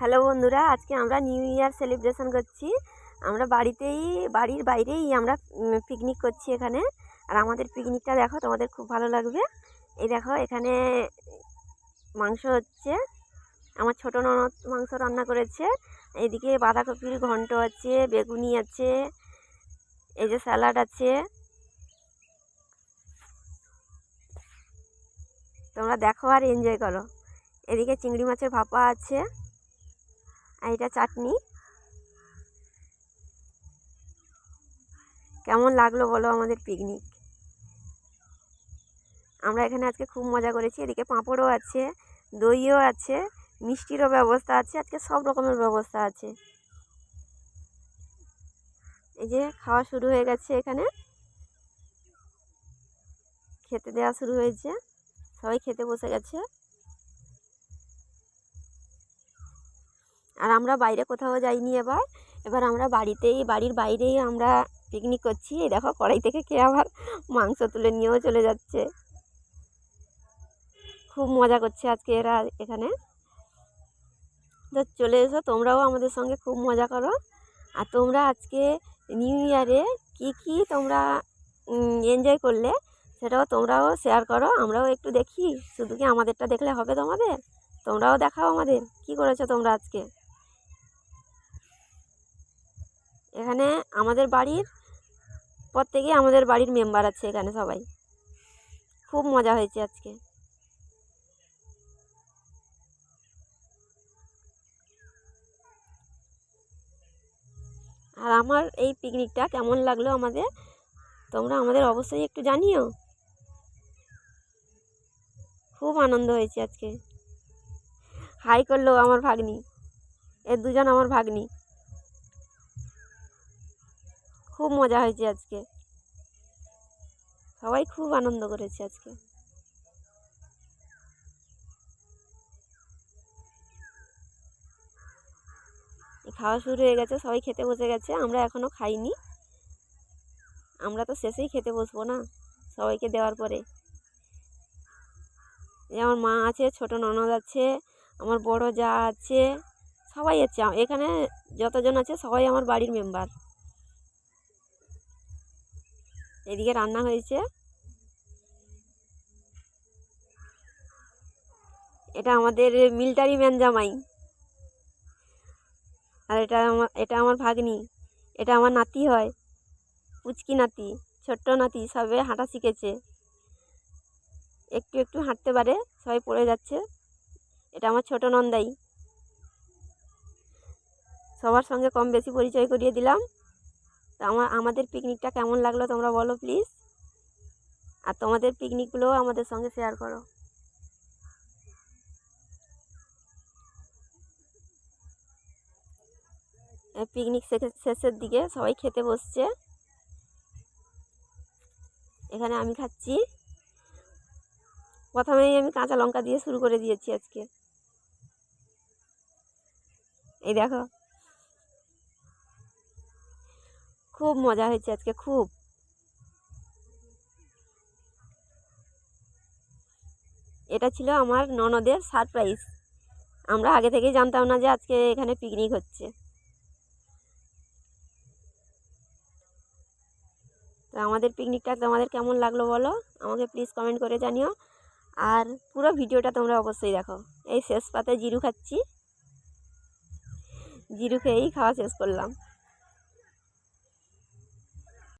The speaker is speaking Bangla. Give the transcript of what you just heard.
হ্যালো বন্ধুরা, আজকে আমরা নিউ ইয়ার সেলিব্রেশন করছি। আমরা বাড়িতেই, বাড়ির বাইরেই আমরা পিকনিক করছি এখানে। আর আমাদের পিকনিকটা দেখো, তোমাদের খুব ভালো লাগবে। এই দেখো, এখানে মাংস হচ্ছে। আমার ছোটো ননদ মাংস রান্না করেছে। এইদিকে বাঁধাকপির ঘন্ট আছে, বেগুনি আছে, এই যে স্যালাড আছে। তোমরা দেখো আর এনজয় করো। এদিকে চিংড়ি মাছের ভাপা আছে। আর এটা চাটনি। কেমন লাগল বলো আমাদের পিকনিক আমরা এখানে আজকে খুব মজা করেছি, এদিকে পাঁপড়ও আছে, দইও আছে, মিষ্টিরও ব্যবস্থা আছে, আজকে সব রকমের ব্যবস্থা আছে। এই যে খাওয়া শুরু হয়ে গেছে এখানে। খেতে দেওয়া শুরু হয়েছে, সবাই খেতে বসে গেছে। আর আমরা বাইরে কোথাও যাইনি এবার। এবার আমরা বাড়িতেই, বাড়ির বাইরেই আমরা পিকনিক করছি। এই দেখো কড়াই থেকে কে আবার মাংস তুলে নিয়েও চলে যাচ্ছে। খুব মজা করছে আজকে এরা এখানে। তো চলে এসো, তোমরাও আমাদের সঙ্গে খুব মজা করো। আর তোমরা আজকে নিউ ইয়ারে কি কি তোমরা এনজয় করলে সেটাও তোমরাও শেয়ার করো। আমরাও একটু দেখি, শুধু কি আমাদেরটা দেখলে হবে তোমাদের? তোমরাও দেখাও আমাদের। কি করেছ তোমরা আজকে? এখানে আমাদের বাড়ির প্রত্যেকেই আমাদের বাড়ির মেম্বার আছে এখানে সবাই। খুব মজা হয়েছে আজকে। আর আমার এই পিকনিকটা কেমন লাগল আমাদের? তোমরা আমাদের অবশ্যই একটু জানিও। খুব আনন্দ হয়েছে আজকে। হাই করল আমার ভাগ্নি। এর দুজন আমার ভাগ্নি। খুব মজা হয়েছে আজকে। সবাই খুব আনন্দ করেছে আজকে। খাওয়া শুরু হয়ে গেছে, সবাই খেতে বসে গেছে, আমরা এখনও খাইনি। আমরা তো শেষেই খেতে বসবো না, সবাইকে দেওয়ার পরে। আমার মা আছে, ছোটো ননদ আছে, আমার বড় যা আছে, সবাই আছে এখানে যতজন আছে সবাই আমার বাড়ির মেম্বার এদিকে রান্না হয়েছে। এটা আমাদের মিলিটারি ম্যান জামাই। আর এটা আমার এটা আমার ভাগ্নি। এটা আমার নাতি হয়। পুচকি নাতি, ছোট্ট নাতি, সবে হাঁটা শিখেছে। একটু একটু হাঁটতে পারে, সবাই পড়ে যাচ্ছে। এটা আমার ছোট নন্দাই। সবার সঙ্গে কম বেশি পরিচয় করিয়ে দিলাম। তো আমার আমাদের পিকনিকটা কেমন লাগল তোমরা বলো প্লিজ আর তোমাদের পিকনিকগুলোও আমাদের সঙ্গে শেয়ার করো। পিকনিক শেষের দিকে সবাই খেতে বসছে। এখানে আমি খাচ্ছি। প্রথমেই আমি কাঁচা লঙ্কা দিয়ে শুরু করে দিয়েছি আজকে। এই দেখো। খুব মজা হয়েছে আজকে, খুব। এটা ছিল আমার ননদের সারপ্রাইজ আমরা আগে থেকেই জানতাম না যে আজকে এখানে পিকনিক হচ্ছে। তো আমাদের পিকনিকটা তোমাদের কেমন লাগল বলো? আমাকে প্লিজ কমেন্ট করে জানিও। আর পুরো ভিডিওটা তোমরা অবশ্যই দেখো। এই শেষ পাতে জিরু খাচ্ছি। জিরু খেয়েই খাওয়া শেষ করলাম।